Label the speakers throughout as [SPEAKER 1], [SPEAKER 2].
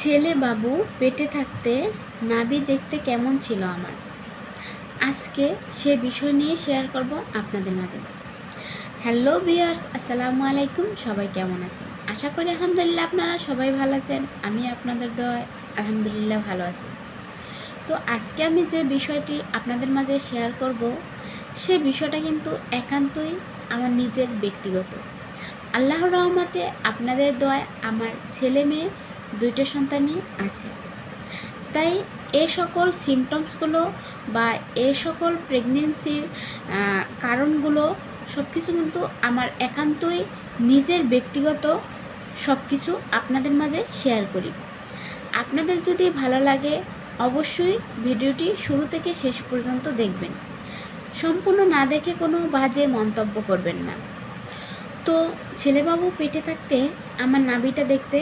[SPEAKER 1] ছেলে বাবু পেটে থাকতে নাভি দেখতে কেমন ছিল আমার? আজকে সে বিষয় নিয়ে শেয়ার করব আপনাদের মাঝে। হ্যালো বিয়ার্স আসসালামু আলাইকুম, সবাই কেমন আছেন? আশা করি আলহামদুলিল্লাহ আপনারা সবাই ভালো আছেন, আমি আপনাদের দয় আলহামদুলিল্লাহ ভালো আছি। তো আজকে আমি যে বিষয়টি আপনাদের মাঝে শেয়ার করব, সে বিষয়টা কিন্তু একান্তই আমার নিজের ব্যক্তিগত। আল্লাহর রহমতে আপনাদের দয় আমার ছেলে মেয়ে দুইটা সন্তানই আছে। তাই এ সকল সিমটমসগুলো বা এ সকল প্রেগনেন্সির কারণগুলো সব কিছু কিন্তু আমার একান্তই নিজের ব্যক্তিগত সব কিছু আপনাদের মাঝে শেয়ার করি। আপনাদের যদি ভালো লাগে, অবশ্যই ভিডিওটি শুরু থেকে শেষ পর্যন্ত দেখবেন। সম্পূর্ণ না দেখে কোনো বাজে মন্তব্য করবেন না। তো ছেলেবাবু পেটে থাকতে আমার নাভিটা দেখতে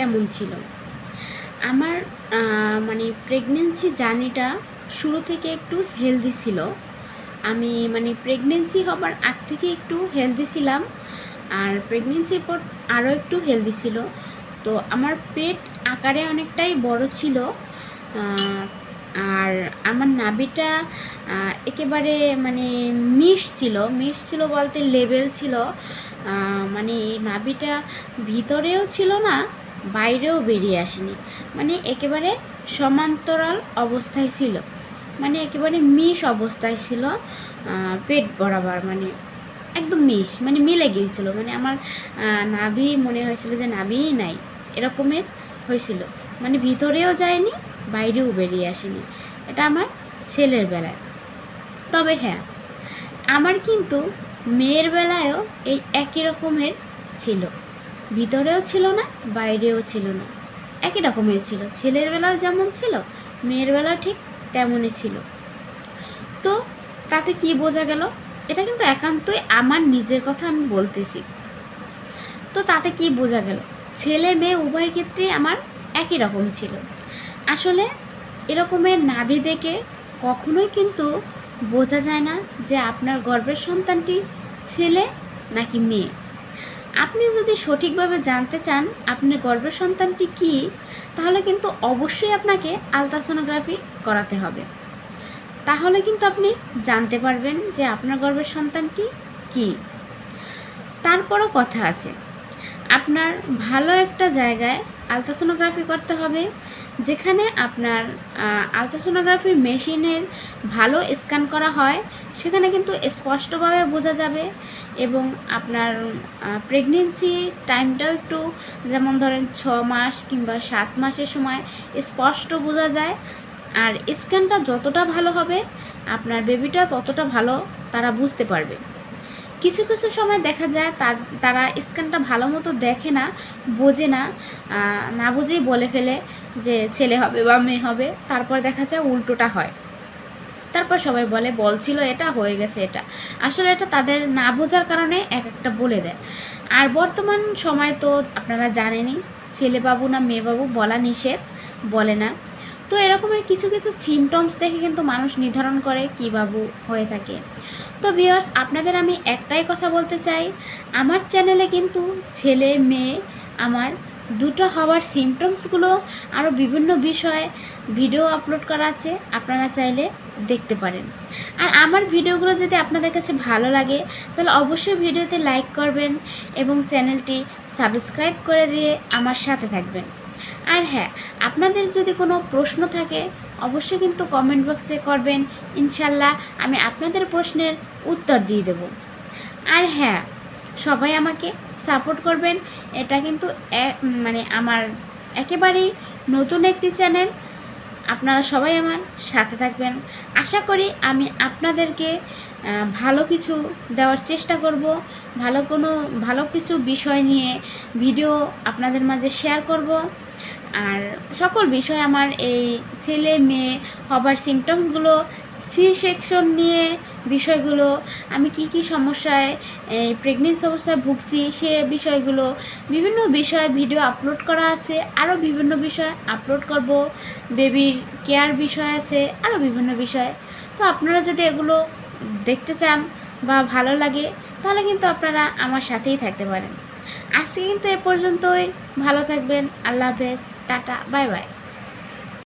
[SPEAKER 1] কেমন ছিল? আমার মানে প্রেগনেন্সি জার্নিটা শুরু থেকে একটু হেলদি ছিল। আমি মানে প্রেগনেন্সি হবার আগ থেকে একটু হেলদি ছিলাম আর প্রেগনেন্সির পর আরও একটু হেলদি ছিল। তো আমার পেট আকারে অনেকটাই বড় ছিল আর আমার নাভিটা একেবারে মানে মিশ ছিল। মিশ ছিল বলতে লেভেল ছিল। মানে নাভিটা ভিতরেও ছিল না বাইরেও বেরিয়ে আসেনি। মানে একেবারে সমান্তরাল অবস্থায় ছিল। মানে একেবারে মিশ অবস্থায় ছিল পেট বরাবর মানে একদম মিশ মানে মিলে গিয়েছিল। মানে আমার নাভি মনে হয়েছিল যে নাভিই নাই, এরকমের হয়েছিল। মানে ভিতরেও যায়নি, বাইরেও বেরিয়ে আসেনি। এটা আমার ছেলের বেলায়। তবে হ্যাঁ আমার কিন্তু মেয়ের বেলায়ও এই একই রকমের ছিল। ভিতরেও ছিল না, বাইরেও ছিল না। একই রকমের ছিল। ছেলের বেলাও যেমন ছিল, মেয়ের বেলাও ঠিক তেমনই ছিল। তো তাতে কি বোঝা গেল? এটা কিন্তু একান্তই আমার নিজের কথা আমি বলতেছি। তো তাতে কি বোঝা গেল? ছেলে মেয়ে উভয়ের ক্ষেত্রে আমার একই রকম ছিল। আসলে এরকমের নাভি দেখে কখনোই কিন্তু বোঝা যায় না যে আপনার গর্বের সন্তানটি ছেলে নাকি মেয়ে। আপনি যদি সঠিকভাবে জানতে চান আপনার গর্ভের সন্তানটি কী, তাহলে কিন্তু অবশ্যই আপনাকে আলট্রাসোনোগ্রাফি করাতে হবে। তাহলে কিন্তু আপনি জানতে পারবেন যে আপনার গর্ভের সন্তানটি কি। তারপরও কথা আছে, আপনার ভালো একটা জায়গায় আলট্রাসোনোগ্রাফি করতে হবে, যেখানে আপনার আলট্রাসোনোগ্রাফি মেশিনের ভালো স্ক্যান করা হয়, সেখানে কিন্তু স্পষ্টভাবে বোঝা যাবে এবং আপনার প্রেগনেন্সি টাইমটাও একটু যেমন ধরেন ছ মাস কিংবা সাত মাসের সময় স্পষ্ট বোঝা যায়। আর স্ক্যানটা যতটা ভালো হবে, আপনার বেবিটা ততটা ভালো তারা বুঝতে পারবে। কিছু কিছু সময় দেখা যায় তার, তারা স্ক্যানটা ভালো মতো দেখে না, বোঝে না না বুঝেই বলে ফেলে যে ছেলে হবে বা মেয়ে হবে। তারপর দেখা যায় উল্টোটা হয়। তারপর সবাই বলে বলছিল এটা, হয়ে গেছে এটা। আসলে এটা তাদের না বোঝার কারণে এক একটা বলে দেয়। আর বর্তমান সময় তো আপনারা জানেনই, ছেলে বাবু না মেয়ে বাবু বলা নিষেধ, বলে না। তো এরকমের কিছু কিছু সিমটমস দেখে কিন্তু মানুষ নির্ধারণ করে কী বাবু হয়ে থাকে। তো ভিউয়ার্স আপনাদের আমি একটাই কথা বলতে চাই, আমার চ্যানেলে কিন্তু ছেলে, মেয়ে, আমার দুটো হওয়ার সিমটমসগুলো আরও বিভিন্ন বিষয়ে ভিডিও আপলোড করা আছে, আপনারা চাইলে দেখতে পারেন। আর আমার ভিডিওগুলো যদি আপনাদের কাছে ভালো লাগে, তাহলে অবশ্যই ভিডিওতে লাইক করবেন এবং চ্যানেলটি সাবস্ক্রাইব করে দিয়ে আমার সাথে থাকবেন। আর হ্যাঁ আপনাদের যদি কোনো প্রশ্ন থাকে, অবশ্যই কিন্তু কমেন্ট বক্সে করবেন। ইনশাল্লাহ আমি আপনাদের প্রশ্নের উত্তর দিয়ে দেব। আর হ্যাঁ সবাই আমাকে সাপোর্ট করবেন। এটা কিন্তু মানে আমার একেবারেই নতুন একটি চ্যানেল আপনারা সবাই আমার সাথে থাকবেন। আশা করি আমি আপনাদেরকে ভালো কিছু দেওয়ার চেষ্টা করব, ভালো কোনো, ভালো কিছু বিষয় নিয়ে ভিডিও আপনাদের মাঝে শেয়ার করব। আর সকল বিষয় আমার এই ছেলে মেয়ে হবার সিমটমসগুলো সি সেকশন নিয়ে বিষয়গুলো, আমি কি কি সমস্যায় প্রেগনেন্সি অবস্থায় ভুগছি, সে বিষয়গুলো, বিভিন্ন বিষয়ে ভিডিও আপলোড করা আছে, আরও বিভিন্ন বিষয় আপলোড করব বেবির কেয়ার বিষয় আছে, আরও বিভিন্ন বিষয়। তো আপনারা যদি এগুলো দেখতে চান বা ভালো লাগে, তাহলে কিন্তু আপনারা আমার সাথেই থাকতে পারেন। আজকে কিন্তু এ পর্যন্তই, ভালো থাকবেন, আল্লাহ হাফেজ, টাটা, বাই বাই।